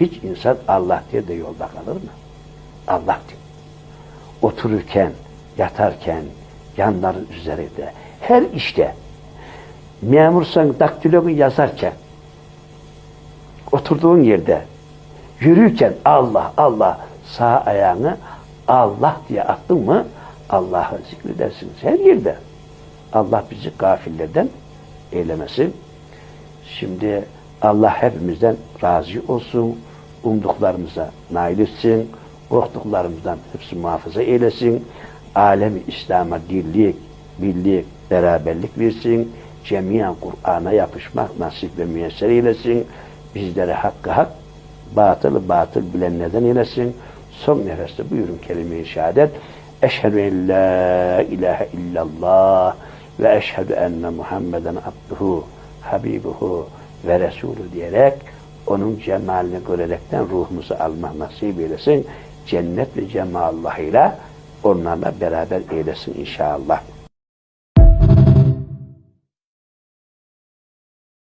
Hiç insan Allah diye de yolda kalır mı? Allah diyor. Otururken, yatarken, yanların üzerinde, her işte, memursan daktilonu yazarken, oturduğun yerde, yürürken Allah, Allah, sağ ayağını Allah diye attın mı, Allah'ı zikredersiniz her yerde. Allah bizi gafillerden eylemesin. Şimdi Allah hepimizden razı olsun. Umduklarımıza nail etsin. Korktuklarımızdan hepsi muhafaza eylesin. Alemi İslam'a dirlik, birlik, beraberlik versin. Cemiyen Kur'an'a yapışmak nasip ve müyesser eylesin. Bizlere hakkı hak, batılı batıl bilenlerden eylesin. Son nefeste buyurun kelime-i şehadet. Eşhedü en la ilahe illallah ve eşhedü enne Muhammeden abduhu, habibuhu ve resulü diyerek onun cemalini görerekten ruhumuzu almak nasip eylesin. Cennet ve cemallahıyla onlarla beraber eylesin inşallah.